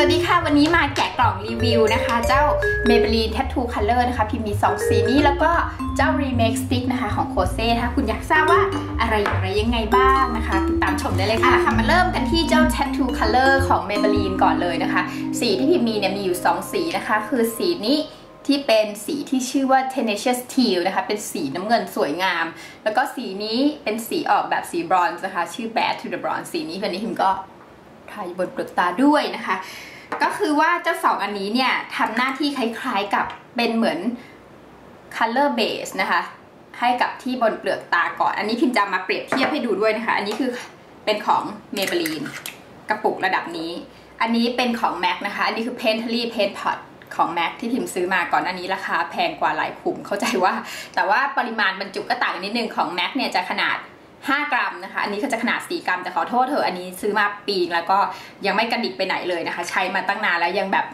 สวัสดีค่ะ วันนี้มาแกะกล่องรีวิวนะคะ เจ้า Maybelline Tattoo Color นะคะ พิมพ์มี 2 สีนี้แล้วก็เจ้า Remake Stick นะคะของโคเซ่ถ้าคุณอยากทราบว่าอะไรอย่างไรยังไงบ้างนะคะ ติดตามชมได้เลยค่ะค่ะ มาเริ่มกันที่เจ้า Tattoo Color ของ Maybelline ก่อนเลยนะคะ สีที่พิมพ์มีเนี่ยมีอยู่ 2 สีนะคะ คือสีนี้ที่เป็นสีที่ชื่อว่า Tenacious Teal นะคะ เป็นสีน้ำเงินสวยงาม แล้วก็สีนี้เป็นสีออกแบบสีบรอนซ์นะคะ ชื่อ Bad to the Bronze สีนี้วันนี้พิมก็ ทายบนเปลือกตาด้วยนะคะ ก็คือว่าเจ้าสองอันนี้เนี่ยทำหน้าที่คล้ายๆกับเป็นเหมือน color base นะคะให้กับที่บนเปลือกตาก่อน อันนี้พิมจะมาเปรียบเทียบให้ดูด้วยนะคะ อันนี้คือเป็นของ Maybelline กระปุกระดับนี้ อันนี้เป็นของ MAC นะคะ อันนี้คือ Painterly Paint Pot ของ MAC ที่พิมซื้อมาก่อนอันนี้ราคาแพงกว่าหลายขุมเข้าใจว่า แต่ว่าปริมาณบรรจุก็ต่างนนิดนึงของ MAC เนี่ยจะขนาด 5 กรัมนะคะ อันนี้ก็จะขนาด 4 กรัมแต่ขอโทษเถอะอันนี้ซื้อมาปีแล้วก็ยังไม่กระดิกไปไหนเลยนะคะ ใช้มาตั้งนานแล้วยังแบบ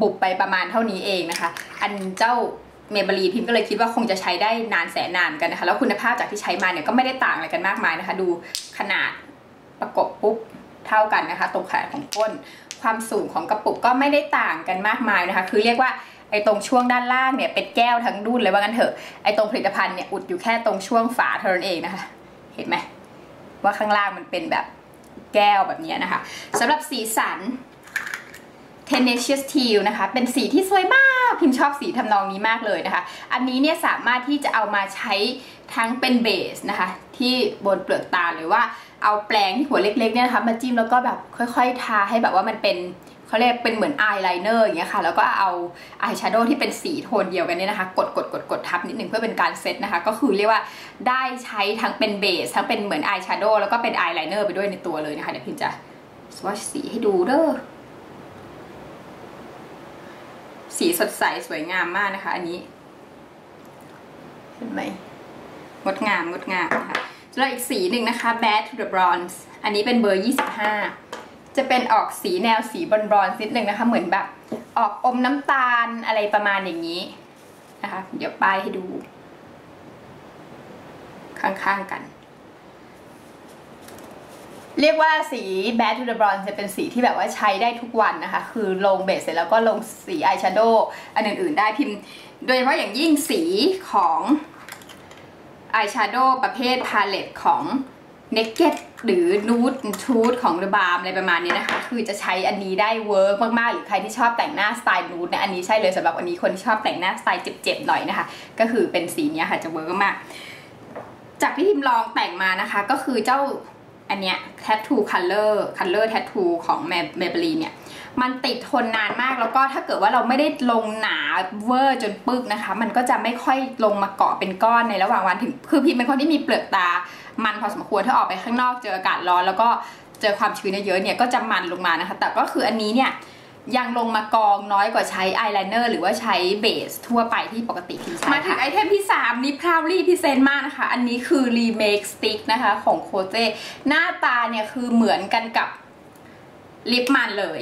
บุบไปประมาณเท่านี้เองนะคะ อันเจ้าเมเบลีพิมก็เลยคิดว่าคงจะใช้ได้นานแสนนานกันนะคะ แล้วคุณภาพจากที่ใช้มาเนี่ยก็ไม่ได้ต่างอะไรกันมากมายนะคะ ดูขนาดประกบปุ๊บเท่ากันนะคะ ตรงขนาดของก้น ความสูงของกระปุกก็ไม่ได้ต่างกันมากมายนะคะ คือเรียกว่าไอ้ตรงช่วงด้านล่างเนี่ยเป็นแก้วทั้งดุนเลยว่างั้นเถอะไอ้ตรงผลิตภัณฑ์เนี่ยอุดอยู่แค่ตรงช่วงฝาเท่านั้นเองนะคะ เห็นไหมว่าข้างล่างมันเป็นแบบแก้วแบบนี้นะคะสำหรับสีสัน Tenacious Teal นะคะ เป็นสีที่สวยมาก พิมชอบสีทำนองนี้มากเลยนะคะ อันนี้เนี่ยสามารถที่จะเอามาใช้ทั้งเป็นเบสนะคะ ที่บนเปลือกตาหรือว่า เอาแปรงที่หัวเล็กๆเนี่ยนะคะมาจิ้มแล้วก็แบบค่อยๆ ทาให้แบบว่ามันเป็นเขาเรียกเป็นเหมือนอายไลเนอร์อย่างเงี้ยค่ะ แล้วก็เอาอายแชโดว์ที่เป็นสีโทนเดียวกันเนี่ยนะคะ กดกดกดกดทับนิดนึงเพื่อเป็นการเซตนะคะ ก็คือเรียกว่าได้ใช้ทั้งเป็นเบส ทั้งเป็นเหมือนอายแชโดว์แล้วก็เป็นอายไลเนอร์ไปด้วยในตัวเลยนะคะ เดี๋ยวพิมจะสวอชสีให้ดูเด้อสีสดใสสวยงามมากนะคะ อันนี้ เห็นไหมงดงามงดงามนะคะ แล้วอีกสีหนึ่งนะคะ Bad to the Bronze อันนี้เป็นเบอร์ 25 จะเป็นออกสีแนวสีบอลบอลนิดนึงนะคะ เหมือนแบบออกอมน้ำตาลอะไรประมาณอย่างนี้นะคะ เดี๋ยวป้ายให้ดู ข้างๆกัน เรียกว่าสี Bad to the Bronze จะเป็นสีที่แบบว่าใช้ได้ทุกวันนะคะ คือลงเบสเสร็จแล้วก็ลงสีอายแชโดว์อันอื่นๆได้พิมพ์ โดยเฉพาะอย่างยิ่งสีของ อายแชโดว์ประเภทพาเลตของ Naked หรือ Nude Nude ของ The Balm อะไรประมาณนี้นะคะ คือจะใช้อันนี้ได้เวิร์กมาก ๆ หรือใครที่ชอบแต่งหน้าสไตล์นูดเนี่ยอันนี้ใช่เลยสำหรับอันนี้คนที่ชอบแต่งหน้าสไตล์เจ็บ ๆ หน่อยนะคะ ก็คือเป็นสีนี้ค่ะจะเวิร์กมาก จากที่พิมลองแต่งมานะคะ ก็คือเจ้า อันเนี้ย Tattoo Color Color Tattoo ของ Maybelline เนี่ยมันติดทนนานมากแล้วก็ถ้าเกิดว่าเราไม่ได้ลงหนาเวอร์จนปึกนะคะ มันก็จะไม่ค่อยลงมาเกาะเป็นก้อนในระหว่างวันถึง คือพิมเป็นคนที่มีเปลือกตา มันพอสมควรถ้าออกไปข้างนอกเจออากาศร้อนแล้วก็เจอความชื้นเยอะเนี่ยก็จะมันลงมานะคะ แต่ก็คืออันนี้เนี่ย ยังลงมากองน้อยกว่าใช้อายไลเนอร์หรือว่าใช้เบสทั่วไปที่ปกติพิมใช้มาถึงไอเทมที่ 3 นี้พราวลี่พิเศษมากนะคะ อันนี้คือ Remake Stick นะคะของโคเจหน้าตาเนี่ยคือเหมือนกันกับลิปมันเลย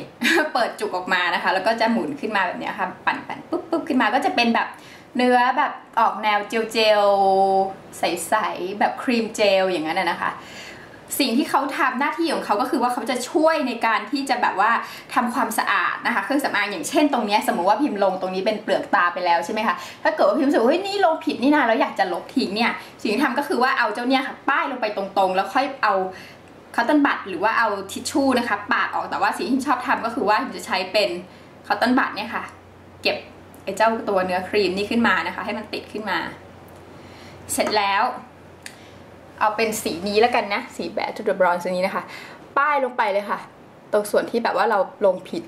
เปิดจุกออกมานะคะ แล้วก็จะหมุนขึ้นมาแบบนี้ค่ะ ปั่นปั่นปุ๊บปุ๊บขึ้นมาก็จะเป็นแบบเนื้อแบบออกแนวเจลเจลใสๆแบบครีมเจลอย่างนั้นนะคะ สิ่งที่เขาทำหน้าที่ของเขาก็คือว่าเขาจะช่วยในการที่จะแบบว่าทำความสะอาดนะคะ เครื่องสำอางอย่างเช่นตรงนี้สมมติว่าพิมพ์ลงตรงนี้เป็นเปลือกตาไปแล้วใช่ไหมคะถ้าเกิดว่าพิมพ์รู้สึกว่าเฮ้ยนี่ลงผิดนี่นาแล้วอยากจะลบทิ้งเนี่ยสิ่งที่ทำก็คือว่าเอาเจ้าเนี่ยค่ะป้ายลงไปตรงๆ แล้วค่อยเอาคอตตอนบัตหรือว่าเอาทิชชู่นะคะปาดออกแต่ว่าสิ่งที่ชอบทำก็คือว่าจะใช้เป็นคอตตอนบัตเนี่ยค่ะ เก็บไอ้เจ้าตัวเนื้อครีมนี่ขึ้นมานะคะ ให้มันติดขึ้นมา เสร็จแล้ว เอาเป็นสีนี้แล้วกันนะ สีแบทูเดอะบรอนซ์นี้นะคะ ป้ายลงไปเลยค่ะ ตรงส่วนที่แบบว่าเราลงผิด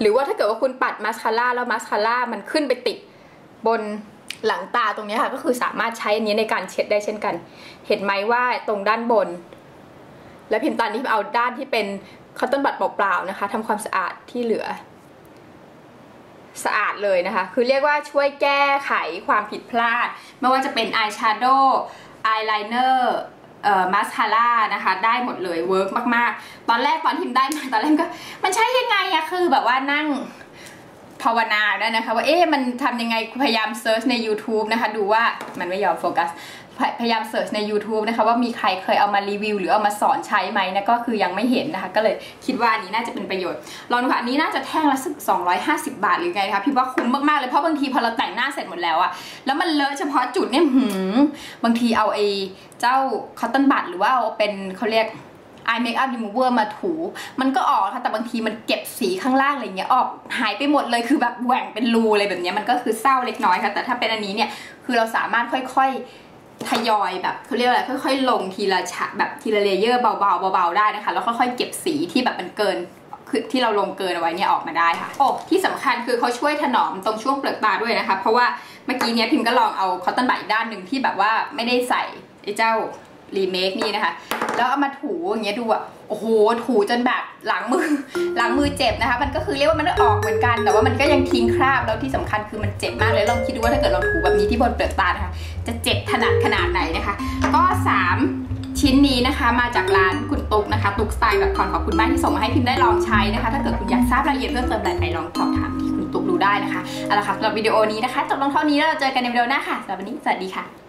หรือว่าถ้าเกิดว่าคุณปัดมาสคาร่าแล้วมาสคาร่ามันขึ้นไปติดบนหลังตาตรงนี้ค่ะ ก็คือสามารถใช้อันนี้ในการเช็ดได้เช่นกัน เห็นไหมว่าตรงด้านบน และพิมพ์ตอนนี้เอาด้านที่เป็นคอตตอนบัดเปล่าๆนะคะทำความสะอาดที่เหลือ สะอาดเลยนะคะ คือเรียกว่าช่วยแก้ไขความผิดพลาด ไม่ว่าจะเป็นอายแชโดว์อายไลเนอร์เอ่อมาสคาร่านะคะ ได้หมดเลยเวิร์กมาก ๆ ตอนแรกตอนทิมได้มาตอนแรกก็ มันใช้ยังไงอะคือแบบว่านั่ง ภาวนาได้นะคะ ว่าเอ๊ะมันทำยังไงพยายามเซิร์ชใน YouTube นะคะ ดูว่ามันไม่ยอมโฟกัสพยพยายามเสิร์ชใน YouTube นะคะว่ามีใครเคยเอามารีวิว หรือเอามาสอนใช้ไหมนะก็คือยังไม่เห็นนะคะ ก็เลยคิดว่าอันนี้น่าจะเป็นประโยชน์ลองดูค่ะอันนี้น่าจะแท่งละสัก250 บาทหรือไงคะพี่ว่าคุ้มมากๆเลยเพราะบางทีพอเราแต่งหน้าเสร็จหมดแล้วอะแล้วมันเลอะเฉพาะจุดเนี่ยหืมบางทีเอาไอ้เจ้าคอตตอนบัดหรือว่าเอาเป็นเขาเรียก eye makeup remover มาถู มันก็ออกค่ะแต่บางทีมันเก็บสีข้างล่างอะไรเงี้ยออกหายไปหมดเลยคือแบบแหว่งเป็นรูอะไรแบบเนี้ยมันก็คือเศร้าเล็กน้อยค่ะ แต่ถ้าเป็นอันนี้เนี่ยคือเราสามารถค่อยๆทยอยแบบเขาเรียกว่าอะไรค่อยๆ ลงทีละชะแบบทีละเลเยอร์เบาๆเบาๆได้นะคะแล้วค่อยๆเก็บสีที่แบบมันเกินคือที่เราลงเกินเอาไว้เนี่ยออกมาได้ค่ะ โอ้ที่สำคัญคือเขาช่วยถนอมตรงช่วงเปลือกตาด้วยนะคะ เพราะว่าเมื่อกี้เนี้ยพิมก็ลองเอาคอตตอนบัดอีกด้านหนึ่งที่แบบว่าไม่ได้ใส่ไอ้เจ้ารีเมคนี่นะคะ แล้วเอามาถูอย่างเงี้ยดูอะโอ้โหถูจนแบบหลังมือหลังมือเจ็บนะคะ มันก็คือเรียกว่ามันออกเหมือนกัน แต่ว่ามันก็ยังทิ้งคราบแล้วที่สำคัญคือมันเจ็บมากเลยลองคิดดูว่าถ้าเกิดเราถูแบบนี้ที่บนเปลือกตานะคะจะเจ็บขนาดขนาดไหนนะคะ ก็ 3ชิ้นนี้นะคะมาจากร้านคุณตุ๊กนะคะตุ๊กสไตล์แบบคอนขอบคุณมากที่ส่งมาให้พิมพ์ได้ลองใช้นะคะ ถ้าเกิดคุณอยากทราบรายละเอียดเพิ่มเติมอะไรไปลองสอบถามที่คุณตุ๊กดูได้นะคะเอาละค่ะสำหรับวิดีโอนี้นะคะจบลงเท่านี้แล้วเราเจอกันในวิดีโอหน้าค่ะสำหรับวันนี้สวัสดีค่ะ